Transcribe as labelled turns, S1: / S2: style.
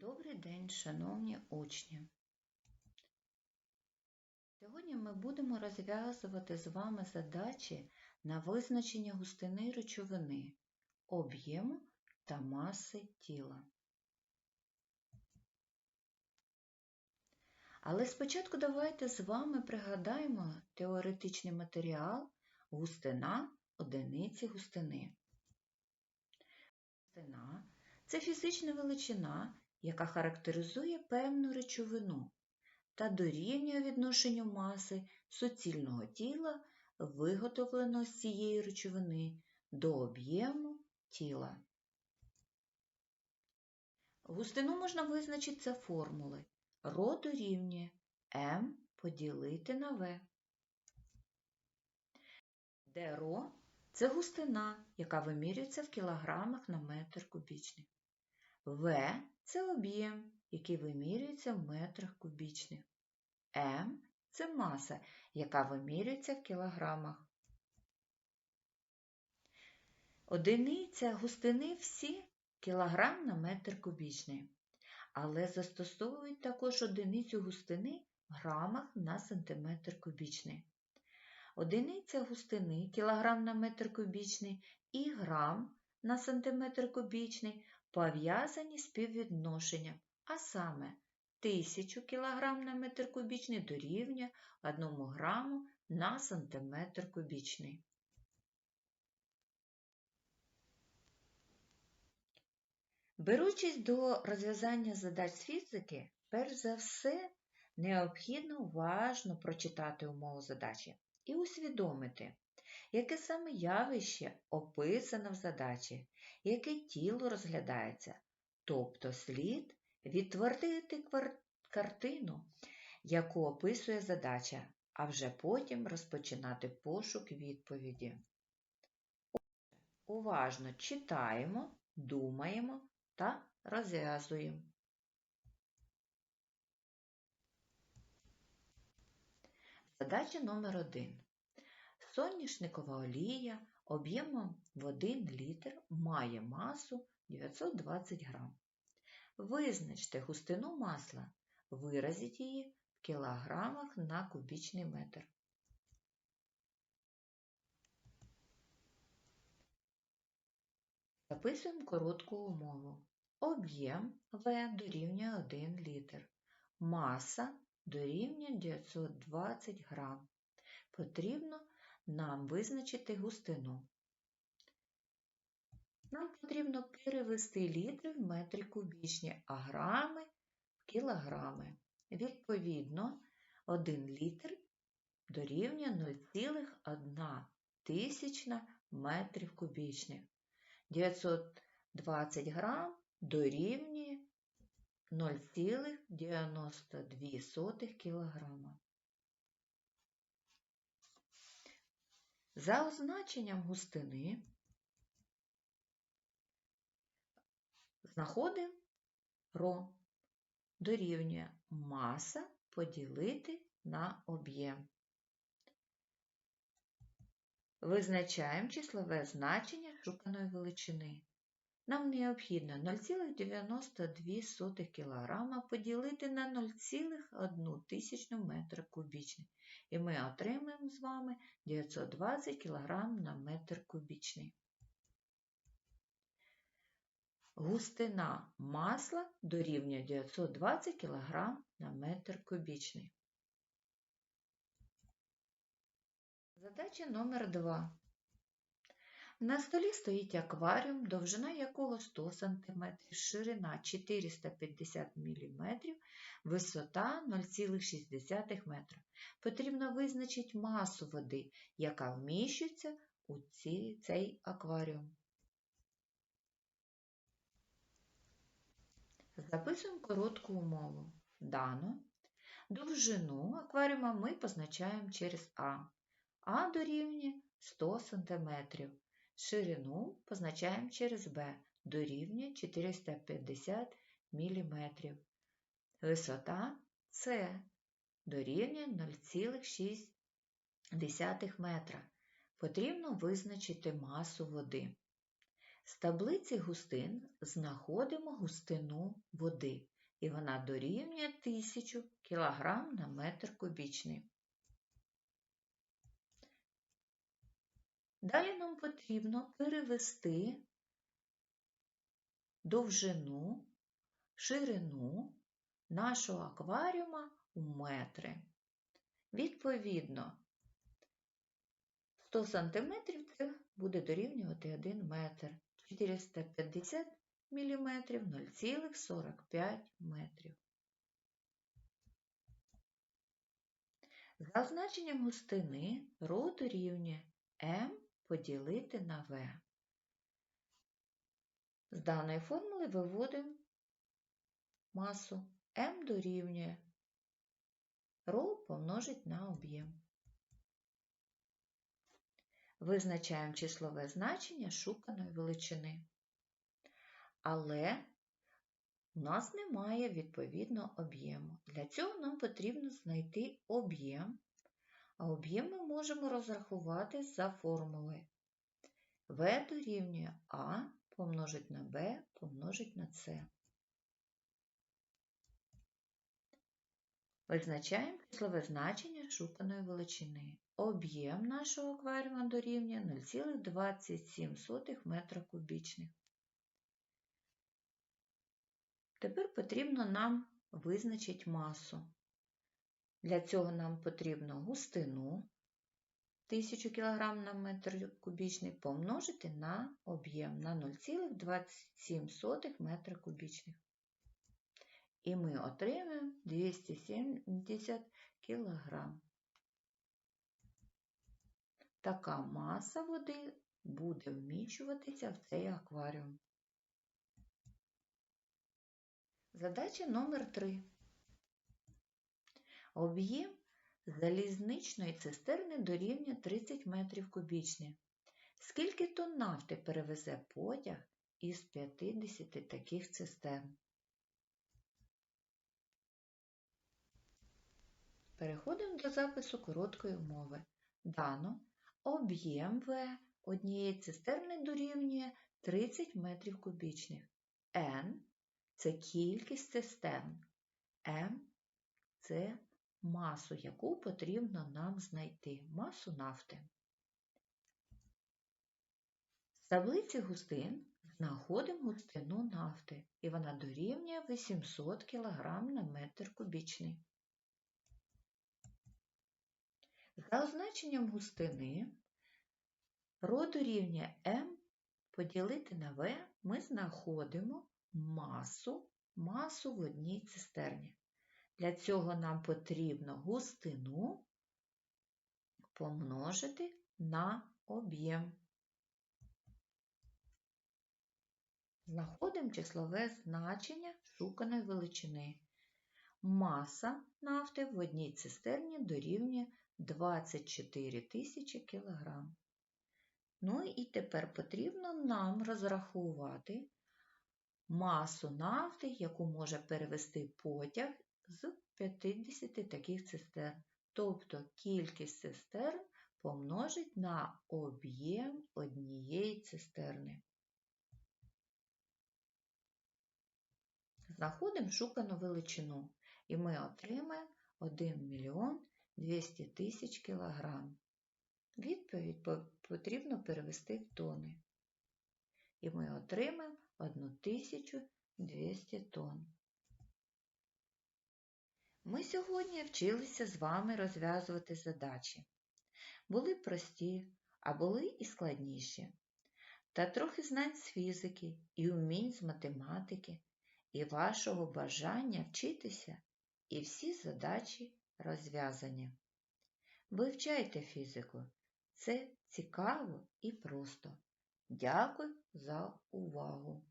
S1: Добрий день, шановні учні! Сьогодні ми будемо розв'язувати з вами задачі на визначення густини речовини, об'єму та маси тіла. Але спочатку давайте з вами пригадаємо теоретичний матеріал густина одиниці густини. Густина це фізична величина, яка характеризує певну речовину та дорівнює відношенню маси суцільного тіла, виготовленого з цієї речовини до об'єму тіла. Густину можна визначити за формули Ро дорівнює М поділити на В, де Ро це густина, яка вимірюється в кілограмах на метр кубічний. В це об'єм, який вимірюється в метрах кубічних. М це маса, яка вимірюється в кілограмах. Одиниця густини всі кілограм на метр кубічний, але застосовують також одиницю густини в грамах на сантиметр кубічний. Одиниця густини кілограм на метр кубічний і грам на сантиметр кубічний пов'язані співвідношенням, а саме 1000 кг на метр кубічний дорівнює 1 граму на сантиметр кубічний. Беручись до розв'язання задач з фізики, перш за все необхідно уважно прочитати умову задачі і усвідомити, яке саме явище описано в задачі, яке тіло розглядається, тобто слід відтвердити картину, яку описує задача, а вже потім розпочинати пошук відповіді. Уважно читаємо, думаємо та розв'язуємо. Задача номер один. Соняшникова олія об'ємом в 1 літр має масу 920 грам. Визначте густину масла, виразіть її в кілограмах на кубічний метр. Записуємо коротку умову. Об'єм В дорівнює 1 літр. Маса дорівнює 920 грам. Потрібно нам визначити густину. Нам потрібно перевести літри в метри кубічні, а грами в кілограми. Відповідно, 1 літр дорівнює 0,1 тисячна метрів кубічних. 920 грам дорівнює 0,92 кілограма. За означенням густини знаходимо ро дорівнює маса поділити на об'єм. Визначаємо числове значення шуканої величини. Нам необхідно 0,92 кг поділити на 0,1 тисячну метра кубічний. І ми отримаємо з вами 920 кг на метр кубічний. Густина масла дорівнює 920 кг на метр кубічний. Задача номер 2. На столі стоїть акваріум, довжина якого 100 см, ширина 450 мм, висота 0,6 метра. Потрібно визначити масу води, яка вміщується у цей акваріум. Записуємо коротку умову. Дану довжину акваріума ми позначаємо через А. А дорівнює 100 см. Ширину позначаємо через Б, дорівнює 450 мм. Висота С дорівнює 0,6 метра. Потрібно визначити масу води. З таблиці густин знаходимо густину води, і вона дорівнює 1000 кг на метр кубічний. Далі нам потрібно перевести довжину, ширину нашого акваріума у метри. Відповідно, 100 см це буде дорівнювати 1 метр, 450 мм 0,45 метрів. За значенням густини ρ дорівнює М поділити на В. З даної формули виводимо масу М дорівнює ρ помножить на об'єм. Визначаємо числове значення шуканої величини. Але у нас немає відповідно об'єму. Для цього нам потрібно знайти об'єм, а об'єм ми можемо розрахувати за формулою. В дорівнює А помножить на Б помножить на С. Визначаємо числове значення шуканої величини. Об'єм нашого акваріума дорівнює 0,27 метра кубічних. Тепер потрібно нам визначити масу. Для цього нам потрібно густину 1000 кг на метр кубічний помножити на об'єм на 0,27 метра кубічних. І ми отримаємо 270 кг. Така маса води буде вміщуватися в цей акваріум. Задача номер 3. Об'єм залізничної цистерни дорівнює 30 метрів кубічних. Скільки тонн нафти перевезе потяг із 50 таких цистерн? Переходимо до запису короткої умови. Дано об'єм В однієї цистерни дорівнює 30 метрів кубічних. N це кількість цистерн. М це масу, яку потрібно нам знайти, масу нафти. З таблиці густин знаходимо густину нафти, і вона дорівнює 800 кг на метр кубічний. За означенням густини роду рівня М поділити на В ми знаходимо масу, масу в одній цистерні. Для цього нам потрібно густину помножити на об'єм. Знаходимо числове значення шуканої величини. Маса нафти в одній цистерні дорівнює 24 тисячі кілограм. Ну і тепер потрібно нам розрахувати масу нафти, яку може перевести потяг з 50 таких цистерн. Тобто кількість цистерн помножить на об'єм однієї цистерни. Знаходимо шукану величину, і ми отримаємо 1 мільйон 200 тисяч кілограм. Відповідь потрібно перевести в тони. І ми отримаємо 1200 тонн. Ми сьогодні вчилися з вами розв'язувати задачі. Були прості, а були і складніші. Та трохи знань з фізики і умінь з математики, і вашого бажання вчитися, і всі задачі розв'язані. Вивчайте фізику. Це цікаво і просто. Дякую за увагу!